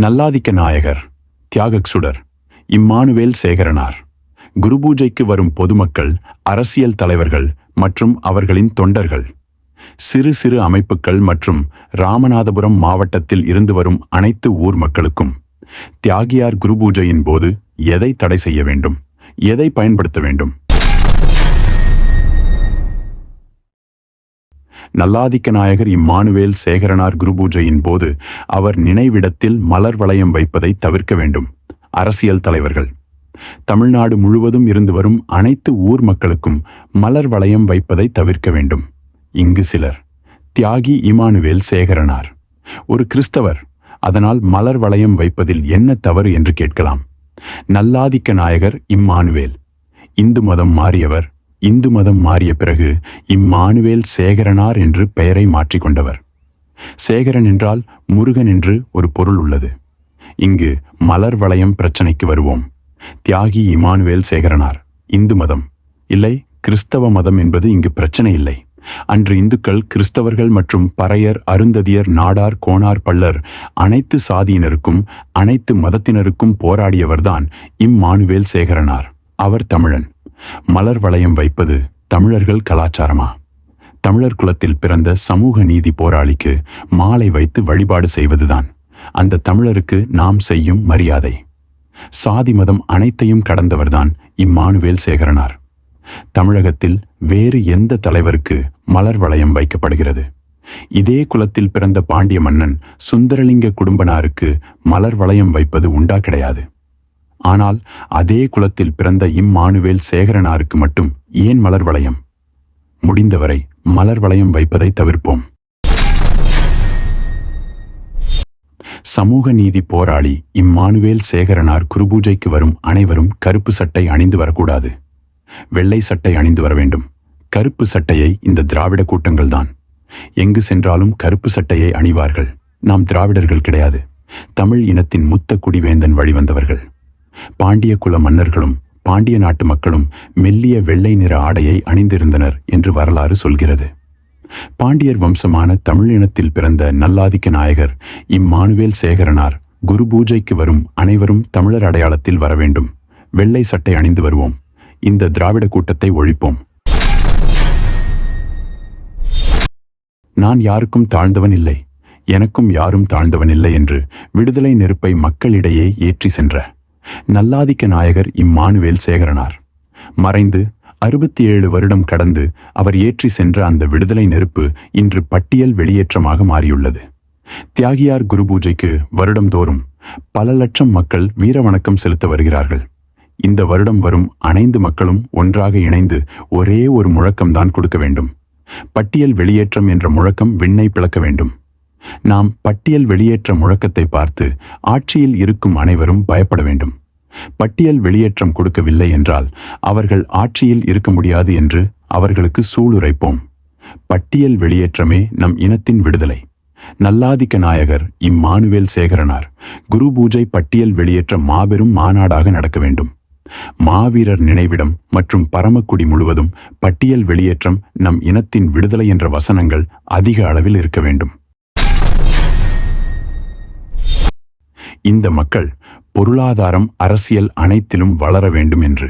நல்லாதிக்க நாயகர் தியாகக் சுடர் இம்மானுவேல் சேகரனார். குருபூஜைக்கு வரும் பொதுமக்கள் அரசியல் தலைவர்கள் மற்றும் அவர்களின் தொண்டர்கள். சிறு சிறு அமைப்புகள் மற்றும் ராமநாதபுரம் மாவட்டத்தில் இருந்து வரும் அனைத்து ஊர் மக்களுக்கும் தியாகியார் குருபூஜையின் போது எதை தடை செய்ய வேண்டும் எதை பயன்படுத்த வேண்டும்? நல்லாதிக்க நாயகர் இம்மானுவேல் சேகரனார் குருபூஜையின் போது அவர் நினைவிடத்தில் மலர் வளையம் வைப்பதை தவிர்க்க வேண்டும். அரசியல் தலைவர்கள். தமிழ்நாடு முழுவதும் இருந்து வரும் அனைத்து ஊர் மக்களுக்கும் மலர் வளையம் வைப்பதை தவிர்க்க வேண்டும். இங்கு சிலர். தியாகி இமானுவேல் சேகரனார். ஒரு கிறிஸ்தவர். அதனால் மலர் வளையம் வைப்பதில் என்ன தவறு என்று கேட்கலாம். நல்லாதிக்க நாயகர் இம்மானுவேல். இந்து மதம் மாறியவர் இந்து மதம் மாறிய பிறகு இம்மானுவேல் சேகரனார் என்று பெயரை மாற்றிக்கொண்டவர் சேகரன் என்றால் முருகன் என்று ஒரு பொருள் உள்ளது. இங்கு மலர் வளையம் பிரச்சனைக்கு வருவோம். தியாகி இமானுவேல் சேகரனார். இந்து மதம். இல்லை கிறிஸ்தவ மதம் என்பது இங்கு பிரச்சனை இல்லை. அன்று இந்துக்கள் கிறிஸ்தவர்கள் மற்றும் பறையர் அருந்ததியர் நாடார் கோணார் பல்லர் அனைத்து சாதியினருக்கும் அனைத்து மதத்தினருக்கும் போராடியவர்தான் இம்மானுவேல் சேகரனார். அவர் தமிழன். மலர் வளையம் வைப்பது தமிழர்கள் கலாச்சாரமா? தமிழர் குலத்தில் பிறந்த சமூக நீதி போராளிக்கு மாலை வைத்து வழிபாடு செய்வதுதான். அந்த தமிழருக்கு நாம் செய்யும் மரியாதை. சாதி மதம் அனைத்தையும் கடந்தவர்தான் இம்மானுவேல் சேகரனார். தமிழகத்தில் வேறு எந்த தலைவருக்கு மலர் வளையம் வைக்கப்படுகிறது? இதே குலத்தில் பிறந்த பாண்டிய மன்னன் சுந்தரலிங்க குடும்பனாருக்கு மலர் வளையம் வைப்பது உண்டா கிடையாது? ஆனால் அதே குலத்தில் பிறந்த இம்மானுவேல் சேகரனாருக்கு மட்டும் ஏன் மலர் வளையம்? முடிந்தவரை மலர் வளையம் வைப்பதை தவிர்ப்போம். சமூக நீதி போராளி இம்மானுவேல் சேகரனார் குருபூஜைக்கு வரும் அனைவரும் கருப்பு சட்டை அணிந்து வரக்கூடாது. வெள்ளை சட்டை அணிந்து வர வேண்டும். கருப்பு சட்டையை இந்த திராவிட கூட்டங்கள்தான் எங்கு சென்றாலும் கருப்பு சட்டையை அணிவார்கள். நாம் திராவிடர்கள் கிடையாது. தமிழ் இனத்தின் முத்த குடிவேந்தன் வழிவந்தவர்கள். பாண்டிய குல மன்னர்களும் பாண்டிய நாட்டு மக்களும் மெல்லிய வெள்ளை நிற ஆடையை அணிந்திருந்தனர் என்று வரலாறு சொல்கிறது. பாண்டியர் வம்சமான தமிழினத்தில் பிறந்த நல்லாதிக்க நாயகர் இம்மானுவேல் சேகரனார் குரு பூஜைக்கு வரும் அனைவரும் தமிழர் அடையாளத்தில் வர வேண்டும். வெள்ளை சட்டை அணிந்து வருவோம். இந்த திராவிட கூட்டத்தை ஒழிப்போம். நான் யாருக்கும் தாழ்ந்தவன் இல்லை. எனக்கும் யாரும் தாழ்ந்தவன் இல்லை என்று விடுதலை நெருப்பை மக்களிடையே ஏற்றி சென்ற நல்லாதிக்க நாயகர் இம்மானுவேல் சேகரனார். மறைந்து அறுபத்தி ஏழு வருடம் கடந்து அவர் ஏற்றி சென்ற அந்த விடுதலை நெருப்பு இன்று பட்டியல் வெளியேற்றமாக மாறியுள்ளது. தியாகியார் குரு பூஜைக்கு வருடந்தோறும் பல லட்சம் மக்கள் வீரவணக்கம் செலுத்த வருகிறார்கள். இந்த வருடம் வரும் அனைந்து மக்களும் ஒன்றாக இணைந்து ஒரே ஒரு முழக்கம்தான் கொடுக்க வேண்டும். பட்டியல் வெளியேற்றம் என்ற முழக்கம் விண்ணை பிளக்க வேண்டும். நாம் பட்டியல் வெளியேற்ற முழக்கத்தை பார்த்து ஆட்சியில் இருக்கும் அனைவரும் பயப்பட வேண்டும். பட்டியல் வெளியேற்றம் கொடுக்கவில்லை என்றால் அவர்கள் ஆட்சியில் இருக்க முடியாது என்று அவர்களுக்கு சூளுரைப்போம். பட்டியல் வெளியேற்றமே நம் இனத்தின் விடுதலை. நல்லாதிக்க நாயகர் இம்மானுவேல் சேகரனார். குரு பூஜை பட்டியல் வெளியேற்ற மாபெரும் மாநாடாக நடக்க வேண்டும். மாவீரர் நினைவிடம் மற்றும் பரமக்குடி முழுவதும் பட்டியல் வெளியேற்றம் நம் இனத்தின் விடுதலை என்ற வசனங்கள் அதிக அளவில் இருக்க வேண்டும். இந்த மக்கள் பொருளாதாரம் அரசியல் அனைத்திலும் வளர வேண்டும் என்று.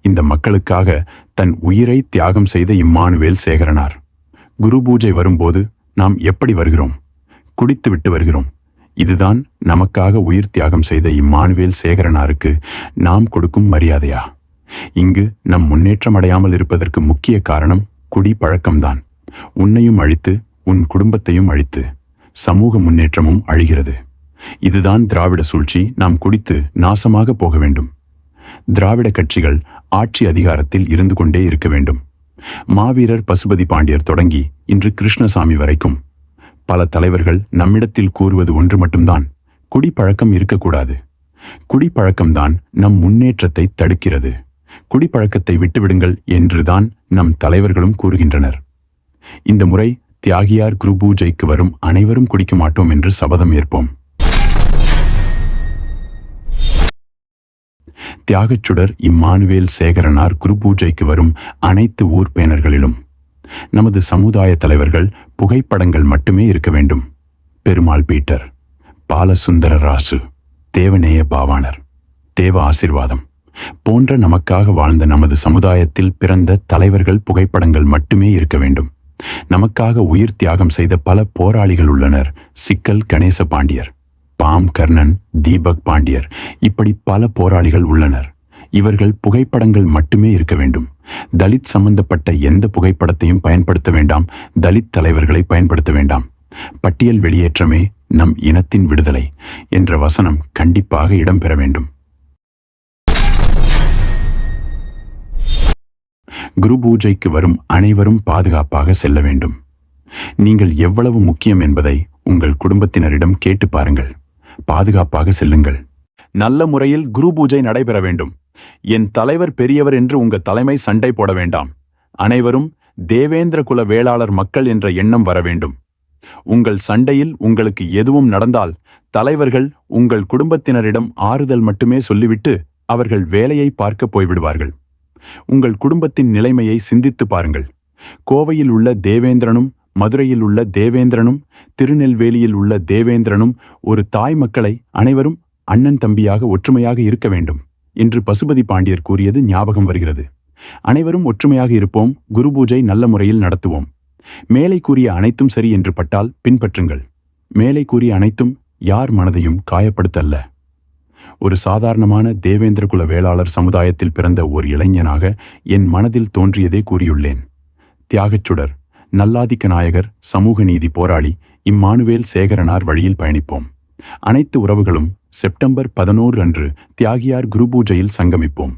இந்த மக்களுக்காக தன் உயிரை தியாகம் செய்த இம்மானுவேல் சேகரனார். குரு பூஜை வரும்போது நாம் எப்படி வருகிறோம்? குடித்துவிட்டு வருகிறோம். இதுதான் நமக்காக உயிர் தியாகம் செய்த இம்மானுவேல் சேகரனாருக்கு நாம் கொடுக்கும் மரியாதையா? இங்கு நம் முன்னேற்றம் அடையாமல் இருப்பதற்கு முக்கிய காரணம் குடி பழக்கம்தான். உன்னையும் அழித்து உன் குடும்பத்தையும் அழித்து சமூக முன்னேற்றமும் அழிகிறது. இதுதான் திராவிட சூழ்ச்சி. நாம் குடித்து நாசமாக போக வேண்டும். திராவிட கட்சிகள் ஆட்சி அதிகாரத்தில் இருந்து கொண்டே இருக்க வேண்டும். மாவீரர் பசுபதி பாண்டியர் தொடங்கி இன்று கிருஷ்ணசாமி வரைக்கும். பல தலைவர்கள் நம்மிடத்தில் கூறுவது ஒன்று மட்டும்தான். குடிப்பழக்கம் இருக்கக்கூடாது. குடிப்பழக்கம்தான் நம் முன்னேற்றத்தை தடுக்கிறது. குடிப்பழக்கத்தை விட்டுவிடுங்கள் என்றுதான் நம் தலைவர்களும் கூறுகின்றனர். இந்த முறை தியாகியார் குருபூஜைக்கு வரும் அனைவரும் குடிக்க மாட்டோம் என்று சபதம் ஏற்போம். தியாகச்சுடர் இம்மானுவேல் சேகரனார் குருபூஜைக்கு வரும் அனைத்து ஊர் பேனர்களிலும் நமது சமுதாய தலைவர்கள் புகைப்படங்கள் மட்டுமே இருக்க வேண்டும். பெருமாள் பீட்டர் பாலசுந்தர ராசு தேவநேய பாவாணர் தேவ ஆசிர்வாதம் போன்ற நமக்காக வாழ்ந்த நமது சமுதாயத்தில் பிறந்த தலைவர்கள் புகைப்படங்கள் மட்டுமே இருக்க வேண்டும். நமக்காக உயிர் தியாகம் செய்த பல போராளிகள் உள்ளனர். சிக்கல் கணேச பாண்டியர். பாம் கர்ணன் தீபக் பாண்டியர். இப்படி பல போராளிகள் உள்ளனர். இவர்கள் புகைப்படங்கள் மட்டுமே இருக்க வேண்டும். தலித் சம்பந்தப்பட்ட எந்த புகைப்படத்தையும் பயன்படுத்த வேண்டாம். தலித் தலைவர்களை பயன்படுத்த வேண்டாம். பட்டியல் வெளியேற்றமே நம் இனத்தின் விடுதலை என்ற வசனம் கண்டிப்பாக இடம்பெற வேண்டும். குரு பூஜைக்கு வரும் அனைவரும் பாதுகாப்பாக செல்ல வேண்டும். நீங்கள் எவ்வளவு முக்கியம் என்பதை உங்கள் குடும்பத்தினரிடம் கேட்டு பாருங்கள். பாதுகாப்பாக செல்லுங்கள். நல்ல முறையில் குரு பூஜை நடைபெற வேண்டும். என் தலைவர் பெரியவர் என்று உங்கள் தலைமை சண்டை போட வேண்டாம். அனைவரும் தேவேந்திர குல வேளாளர் மக்கள் என்ற எண்ணம் வர வேண்டும். உங்கள் சண்டையில் உங்களுக்கு எதுவும் நடந்தால் தலைவர்கள் உங்கள் குடும்பத்தினரிடம் ஆறுதல் மட்டுமே சொல்லிவிட்டு அவர்கள் வேலையை பார்க்க போய்விடுவார்கள். உங்கள் குடும்பத்தின் நிலைமையை சிந்தித்து பாருங்கள். கோவையில் உள்ள தேவேந்திரனும் மதுரையில் உள்ள தேவேந்திரனும் திருநெல்வேலியில் உள்ள தேவேந்திரனும் ஒரு தாய் மக்களை அனைவரும் அண்ணன் தம்பியாக ஒற்றுமையாக இருக்க வேண்டும் என்று பசுபதி பாண்டியர் கூறியது ஞாபகம் வருகிறது. அனைவரும் ஒற்றுமையாக இருப்போம் குரு பூஜை நல்ல முறையில் நடத்துவோம். மேலை கூறிய அனைத்தும் சரி என்று பட்டால் பின்பற்றுங்கள். மேலை கூறிய அனைத்தும் யார் மனதையும் காயப்படுத்தல்ல. ஒரு சாதாரணமான தேவேந்திர குல வேளாளர் சமுதாயத்தில் பிறந்த ஒரு இளைஞனாக என் மனதில் தோன்றியதே கூறியுள்ளேன். தியாகச்சுடர். நல்லாதிக்க நாயகர் சமூக நீதி போராளி இம்மானுவேல் சேகரனார் வழியில் பயணிப்போம். அனைத்து உறவுகளும் செப்டம்பர் பதினோரு அன்று தியாகியார் குரு பூஜையில் சங்கமிப்போம்.